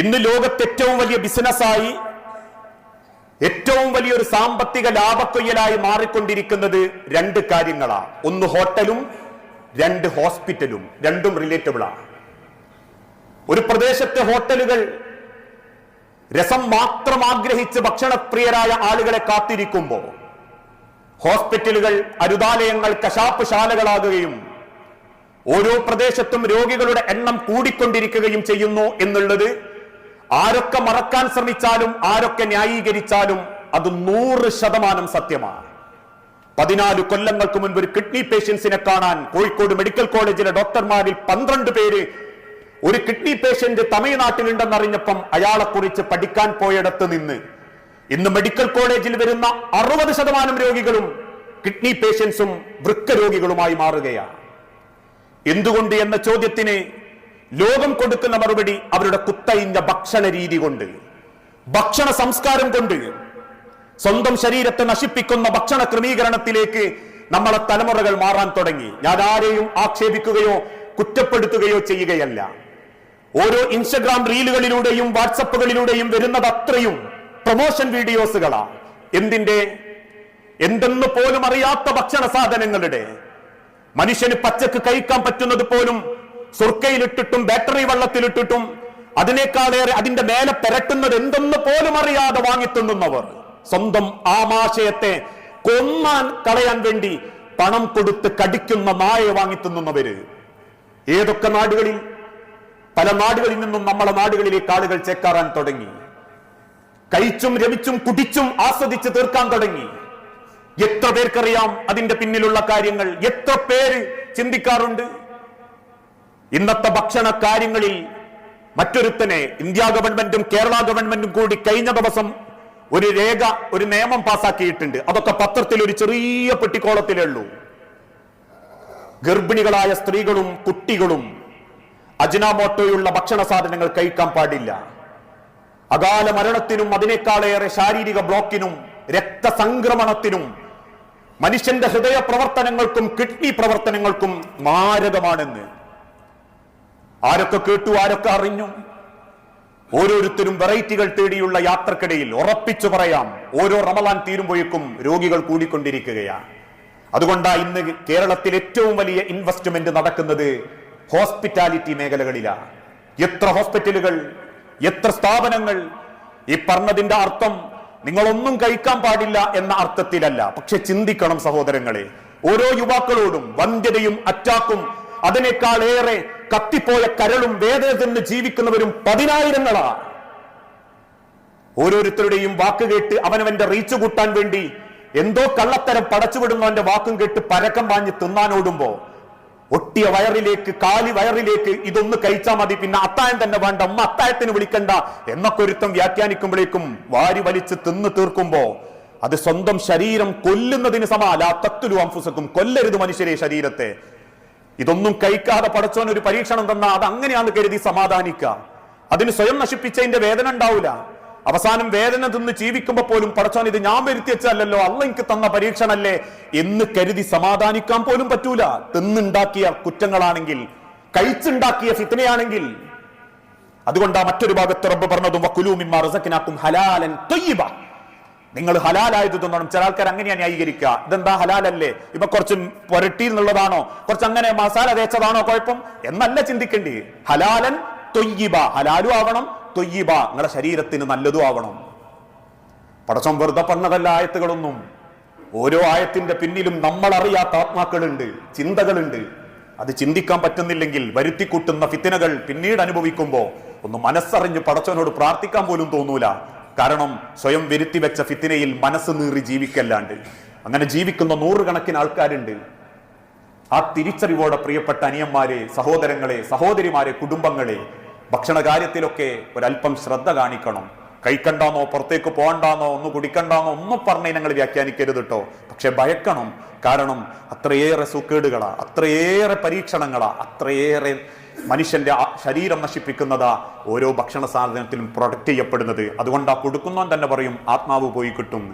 ഇന്ന് ലോകത്ത് ഏറ്റവും വലിയ ബിസിനസ്സായി ഏറ്റവും വലിയൊരു സാമ്പത്തിക ലാഭക്കൊയ്യലായി മാറിക്കൊണ്ടിരിക്കുന്നത് രണ്ട് കാര്യങ്ങളാണ് ഒന്ന് ഹോട്ടലും രണ്ട് ഹോസ്പിറ്റലും രണ്ടും റിലേറ്റബിളാണ് ഒരു പ്രദേശത്തെ ഹോട്ടലുകൾ രസം മാത്രം ആഗ്രഹിച്ച് ഭക്ഷണപ്രിയരായ ആളുകളെ കാത്തിരിക്കുമ്പോൾ ഹോസ്പിറ്റലുകൾ അരുതാലയങ്ങൾ കശാപ്പ് ശാലകളാകുകയും ഓരോ പ്രദേശത്തും രോഗികളുടെ എണ്ണം കൂടിക്കൊണ്ടിരിക്കുകയും ചെയ്യുന്നു എന്നുള്ളത് ആരൊക്കെ മറക്കാൻ ശ്രമിച്ചാലും ആരൊക്കെ ന്യായീകരിച്ചാലും അത് നൂറ് ശതമാനം സത്യമാണ്. പതിനാല് കൊല്ലങ്ങൾക്ക് മുൻപ് ഒരു കിഡ്നി പേഷ്യൻസിനെ കാണാൻ കോഴിക്കോട് മെഡിക്കൽ കോളേജിലെ ഡോക്ടർമാരിൽ പന്ത്രണ്ട് പേര് ഒരു കിഡ്നി പേഷ്യന്റ് തമിഴ്നാട്ടിലുണ്ടെന്നറിഞ്ഞപ്പം അയാളെ കുറിച്ച് പഠിക്കാൻ പോയിടത്ത് നിന്ന്. ഇന്ന് മെഡിക്കൽ കോളേജിൽ വരുന്ന അറുപത് ശതമാനം രോഗികളും കിഡ്നി പേഷ്യൻസും വൃക്ക രോഗികളുമായി മാറുകയാണ്. എന്തുകൊണ്ട് എന്ന ചോദ്യത്തിന് ലോകം കൊടുക്കുന്ന മറുപടി അവരുടെ കുത്തയിഞ്ഞ ഭക്ഷണ രീതി കൊണ്ട് ഭക്ഷണ സംസ്കാരം കൊണ്ട്. സ്വന്തം ശരീരത്തെ നശിപ്പിക്കുന്ന ഭക്ഷണ ക്രമീകരണത്തിലേക്ക് നമ്മളെ തലമുറകൾ മാറാൻ തുടങ്ങി. ഞാൻ ആരെയും ആക്ഷേപിക്കുകയോ കുറ്റപ്പെടുത്തുകയോ ചെയ്യുകയല്ല. ഓരോ ഇൻസ്റ്റഗ്രാം റീലുകളിലൂടെയും വാട്സപ്പുകളിലൂടെയും വരുന്നത് അത്രയും പ്രൊമോഷൻ വീഡിയോസുകളാ. എന്തിന്റെ എന്തെന്ന് പോലും അറിയാത്ത ഭക്ഷണ സാധനങ്ങളുടെ. മനുഷ്യന് പച്ചക്ക് കഴിക്കാൻ പറ്റുന്നത് പോലും സുർക്കയിലിട്ടിട്ടും ബാറ്ററി വള്ളത്തിലിട്ടിട്ടും അതിനേക്കാളേറെ അതിന്റെ മേലെ പെരട്ടുന്നത് എന്തെന്ന് പോലും അറിയാതെ വാങ്ങിത്തുന്നുന്നവർ സ്വന്തം ആമാശയത്തെ കൊന്നാൻ കളയാൻ വേണ്ടി പണം കൊടുത്ത് കടിക്കുന്ന മായ വാങ്ങിത്തുന്നവര് ഏതൊക്കെ നാടുകളിൽ? പല നാടുകളിൽ നിന്നും നമ്മളെ നാടുകളിലേക്ക് ആളുകൾ ചേക്കാറാൻ തുടങ്ങി. കഴിച്ചും രമിച്ചും കുടിച്ചും ആസ്വദിച്ച് തീർക്കാൻ തുടങ്ങി. എത്ര പേർക്കറിയാം അതിന്റെ പിന്നിലുള്ള കാര്യങ്ങൾ? എത്ര പേര് ചിന്തിക്കാറുണ്ട്? ഇന്നത്തെ ഭക്ഷണ കാര്യങ്ങളിൽ മറ്റൊരുത്തനെ ഇന്ത്യ ഗവൺമെന്റും കേരള ഗവൺമെന്റും കൂടി കഴിഞ്ഞ ദിവസം ഒരു രേഖ ഒരു നിയമം പാസാക്കിയിട്ടുണ്ട്. അതൊക്കെ പത്രത്തിൽ ഒരു ചെറിയ പെട്ടിക്കോളത്തിലേ ഉള്ളൂ. ഗർഭിണികളായ സ്ത്രീകളും കുട്ടികളും അജിനാമോട്ടോയുള്ള ഭക്ഷണ സാധനങ്ങൾ കഴിക്കാൻ പാടില്ല. അകാല മരണത്തിനും അതിനേക്കാളേറെ ശാരീരിക ബ്ലോക്കിനും രക്തസംക്രമണത്തിനും മനുഷ്യന്റെ ഹൃദയ പ്രവർത്തനങ്ങൾക്കും കിഡ്നി പ്രവർത്തനങ്ങൾക്കും മാരകമാണെന്ന്. ആരൊക്കെ കേട്ടു ആരൊക്കെ അറിഞ്ഞു? ഓരോരുത്തരും വെറൈറ്റികൾ തേടിയുള്ള യാത്രക്കിടയിൽ ഉറപ്പിച്ചു പറയാം ഓരോ റമലാൻ തീരുമ്പോഴേക്കും രോഗികൾ കൂടിക്കൊണ്ടിരിക്കുകയാണ്. അതുകൊണ്ടാണ് ഇന്ന് കേരളത്തിൽ ഏറ്റവും വലിയ ഇൻവെസ്റ്റ്മെന്റ് നടക്കുന്നത് ഹോസ്പിറ്റാലിറ്റി മേഖലകളിലാണ്. എത്ര ഹോസ്പിറ്റലുകൾ എത്ര സ്ഥാപനങ്ങൾ ഈ പറഞ്ഞതിന്റെ അർത്ഥം നിങ്ങളൊന്നും കഴിക്കാൻ പാടില്ല എന്ന അർത്ഥത്തിലല്ല. പക്ഷെ ചിന്തിക്കണം സഹോദരങ്ങളെ ഓരോ യുവാക്കളോടും വന്ധ്യതയും അറ്റാക്കും അതിനേക്കാൾ ഏറെ കത്തിപ്പോയ കരളും വേദന തിന്ന് ജീവിക്കുന്നവരും പതിനായിരങ്ങളാ ഓരോരുത്തരുടെയും വാക്ക് കേട്ട് അവനവന്റെ റീച്ച് കൂട്ടാൻ വേണ്ടി എന്തോ കള്ളത്തരം പടച്ചുവിടുന്നവന്റെ വാക്കും കേട്ട് പരക്കം പാഞ്ഞ് തിന്നാനോടുമ്പോ ഒട്ടിയ വയറിലേക്ക് കാലി വയറിലേക്ക് ഇതൊന്ന് കഴിച്ചാൽ മതി പിന്നെ അത്തായം തന്നെ വേണ്ട അമ്മ അത്തായത്തിന് വിളിക്കണ്ട എന്നൊക്കെ ഒരുത്തം വ്യാഖ്യാനിക്കുമ്പോഴേക്കും വാരി വലിച്ച് തിന്ന് തീർക്കുമ്പോ അത് സ്വന്തം ശരീരം കൊല്ലുന്നതിന് സമാല തത്തുലു അംഫുസക്കും കൊല്ലരുത് മനുഷ്യരെ ശരീരത്തെ. ഇതൊന്നും കഴിക്കാതെ പടച്ചോൻ ഒരു പരീക്ഷണം തന്നാൽ അത് അങ്ങനെയാന്ന് കരുതി സമാധാനിക്കുക. അതിന് സ്വയം നശിപ്പിച്ചതിന്റെ വേദന ഉണ്ടാവില്ല അവസാനം വേദന തിന്ന് ജീവിക്കുമ്പോൾ പോലും പടച്ചോൻ ഇത് ഞാൻ വരുത്തി വെച്ചല്ലോ അല്ല എനിക്ക് തന്ന പരീക്ഷണല്ലേ എന്ന് കരുതി സമാധാനിക്കാൻ പോലും പറ്റൂല. തിന്നുണ്ടാക്കിയ കുറ്റങ്ങളാണെങ്കിൽ കഴിച്ചുണ്ടാക്കിയ ഫിത്തനയാണെങ്കിൽ അതുകൊണ്ടാ മറ്റൊരു ഭാഗത്ത് റബ്ബ് പറഞ്ഞതും വക്കുലൂമിമാർ റസക്കിനാക്കും ഹലാലൻ തൊയ്യബ. നിങ്ങൾ ഹലാലായത് തിന്നണം. ചില ആൾക്കാർ അങ്ങനെയാ ന്യായീകരിക്കുക. ഇതെന്താ ഹലാലല്ലേ? ഇപ്പൊ കുറച്ച് പുരട്ടി എന്നുള്ളതാണോ കുറച്ച് അങ്ങനെ മസാല തേച്ചതാണോ? കുഴപ്പം? എന്നല്ല ചിന്തിക്കേണ്ടി. ഹലാലൻ തൊയ്യിബ. ഹലാലും ആവണം തൊയ്യിബ. നിങ്ങളുടെ ശരീരത്തിന് നല്ലതും ആവണം. പടച്ചം വെറുതെ പറഞ്ഞതല്ല ആയത്തുകളൊന്നും. ഓരോ ആയത്തിന്റെ പിന്നിലും നമ്മൾ അറിയാത്ത ആത്മാക്കളുണ്ട് ചിന്തകളുണ്ട്. അത് ചിന്തിക്കാൻ പറ്റുന്നില്ലെങ്കിൽ വരുത്തിക്കൂട്ടുന്ന ഫിത്തിനകൾ പിന്നീട് അനുഭവിക്കുമ്പോൾ ഒന്ന് മനസ്സറിഞ്ഞ് പടച്ചവനോട് പ്രാർത്ഥിക്കാൻ പോലും തോന്നൂല. കാരണം സ്വയം വരുത്തി വെച്ച ഫിത്തിനയിൽ മനസ്സ് നീറി ജീവിക്കല്ലാണ്ട്. അങ്ങനെ ജീവിക്കുന്ന നൂറുകണക്കിന് ആൾക്കാരുണ്ട്. ആ തിരിച്ചറിവോടെ പ്രിയപ്പെട്ട അനിയന്മാരെ സഹോദരങ്ങളെ സഹോദരിമാരെ കുടുംബങ്ങളെ ഭക്ഷണ കാര്യത്തിലൊക്കെ ഒരല്പം ശ്രദ്ധ കാണിക്കണം. കഴിക്കണ്ടാന്നോ പുറത്തേക്ക് പോകണ്ടാന്നോ ഒന്ന് കുടിക്കണ്ടാന്നോ ഒന്നും പറഞ്ഞ് ഞങ്ങൾ വ്യാഖ്യാനിക്കരുത് കേട്ടോ പക്ഷെ ഭയക്കണം. കാരണം അത്രയേറെ സുക്കേടുകളാ അത്രയേറെ പരീക്ഷണങ്ങളാ അത്രയേറെ മനുഷ്യന്റെ ശരീരം നശിപ്പിക്കുന്നതാ ഓരോ ഭക്ഷണ സാധനത്തിലും പ്രൊഡക്റ്റ് ചെയ്യപ്പെടുന്നത്. അതുകൊണ്ട് ആ കൊടുക്കുന്നവൻ തന്നെ പറയും ആത്മാവ് പോയി കിട്ടും.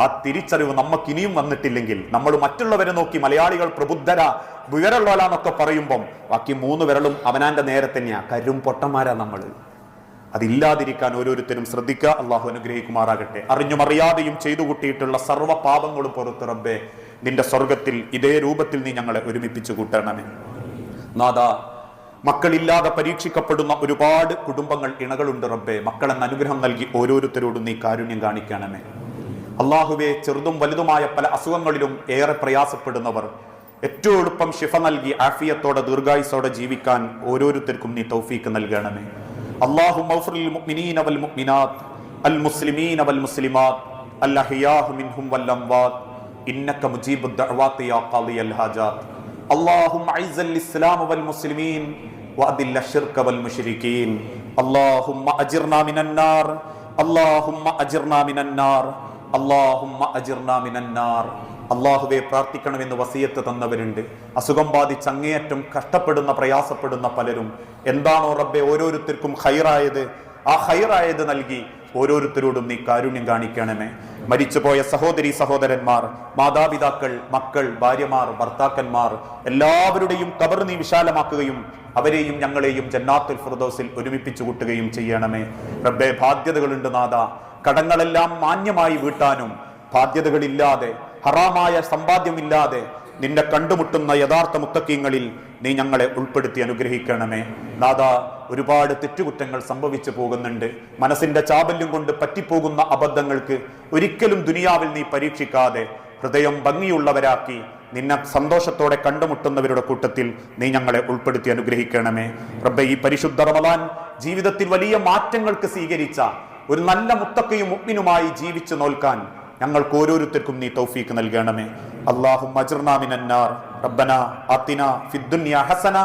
ആ തിരിച്ചറിവ് നമുക്ക് ഇനിയും വന്നിട്ടില്ലെങ്കിൽ നമ്മൾ മറ്റുള്ളവരെ നോക്കി മലയാളികൾ പ്രബുദ്ധര വിവരമുള്ളവരാന്നൊക്കെ പറയുമ്പം ബാക്കി മൂന്ന് വിരലും അവനാന്റെ നേരെ തന്നെയാ. കരും പൊട്ടന്മാരാ നമ്മൾ അതില്ലാതിരിക്കാൻ ഓരോരുത്തരും ശ്രദ്ധിക്കുക. അള്ളാഹു അനുഗ്രഹിക്കുമാറാകട്ടെ. അറിഞ്ഞും അറിയാതെയും ചെയ്തു കൂട്ടിയിട്ടുള്ള സർവ പാപങ്ങളും പുറത്ത് റബ്ബെ നിന്റെ സ്വർഗത്തിൽ ഇതേ രൂപത്തിൽ നീ ഞങ്ങളെ ഒരുമിപ്പിച്ചു കൂട്ടണമേ. നാദ മക്കളില്ലാതെ പരീക്ഷിക്കപ്പെടുന്ന ഒരുപാട് കുടുംബങ്ങൾ ഇണകളുണ്ട് റബ്ബെ. മക്കളെന്ന അനുഗ്രഹം നൽകി ഓരോരുത്തരോടും നീ കാരുണ്യം കാണിക്കണമേ. അള്ളാഹുവെ ചെറുതും വലുതുമായ പല അസുഖങ്ങളിലും ഏറെ പ്രയാസപ്പെടുന്നവർ ഏറ്റവും എളുപ്പം ശിഫ നൽകി ആഫിയത്തോടെ ദീർഘായുസോടെ ജീവിക്കാൻ ഓരോരുത്തർക്കും നീ തൗഫീക്ക് നൽകണമേ. اللهم اغفر للمؤمنين والمؤمنات المسلمين والمسلمات الأحياء منهم والأموات. إنك مجيب الدعوات يا قاضي الحاجات. اللهم أعز الإسلام والمسلمين وأذل الشرك والمشركين. اللهم أجرنا من النار. اللهم أجرنا من النار. اللهم أجرنا من النار. അള്ളാഹുവെ പ്രാർത്ഥിക്കണമെന്ന് വസീയത്ത് തന്നവരുണ്ട്. അസുഖം ബാധിച്ച് അങ്ങേയറ്റം കഷ്ടപ്പെടുന്ന പ്രയാസപ്പെടുന്ന പലരും. എന്താണോ റബ്ബെ ഓരോരുത്തർക്കും ഹൈറായത് ആ ഹൈറായത് നൽകി ഓരോരുത്തരോടും നീ കാരുണ്യം കാണിക്കണമേ. മരിച്ചുപോയ സഹോദരി സഹോദരന്മാർ മാതാപിതാക്കൾ മക്കൾ ഭാര്യമാർ ഭർത്താക്കന്മാർ എല്ലാവരുടെയും കബർ നീ വിശാലമാക്കുകയും അവരെയും ഞങ്ങളെയും ജന്നാത്തുൽ ഫിർദൗസിൽ ഒരുമിപ്പിച്ചു കൂട്ടുകയും ചെയ്യണമേ. റബ്ബെ ബാധ്യതകളുണ്ട് നാഥ. കടങ്ങളെല്ലാം മാന്യമായി വീട്ടാനും ബാധ്യതകളില്ലാതെ ഹറാമായ സമ്പാദ്യമില്ലാതെ നിന്നെ കണ്ടുമുട്ടുന്ന യഥാർത്ഥ മുത്തക്കീങ്ങളിൽ നീ ഞങ്ങളെ ഉൾപ്പെടുത്തി അനുഗ്രഹിക്കണമേ. നാഥ ഒരുപാട് തെറ്റുകുറ്റങ്ങൾ സംഭവിച്ചു പോകുന്നുണ്ട്. മനസ്സിന്റെ ചാബല്യം കൊണ്ട് പറ്റിപ്പോകുന്ന അബദ്ധങ്ങൾക്ക് ഒരിക്കലും ദുനിയാവിൽ നീ പരീക്ഷിക്കാതെ ഹൃദയം ഭംഗിയുള്ളവരാക്കി നിന്നെ സന്തോഷത്തോടെ കണ്ടുമുട്ടുന്നവരുടെ കൂട്ടത്തിൽ നീ ഞങ്ങളെ ഉൾപ്പെടുത്തി അനുഗ്രഹിക്കണമേ. റബ്ബെ ഈ പരിശുദ്ധ റമദാൻ ജീവിതത്തിൽ വലിയ മാറ്റങ്ങൾക്ക് സ്വീകരിച്ച ഒരു നല്ല മുത്തക്കയും മുഗ്മിനുമായി ജീവിച്ചു നോൽക്കാൻ ഞങ്ങൾക്ക് ഓരോരുത്തർക്കും നീ തൗഫീക്ക് നൽകണമേ. അള്ളാഹു അജിർനാമിനാർ ഹസന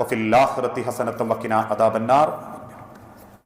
വഫിൽ ആഖിറതി ഹസനത്തും അദാബന്നാർ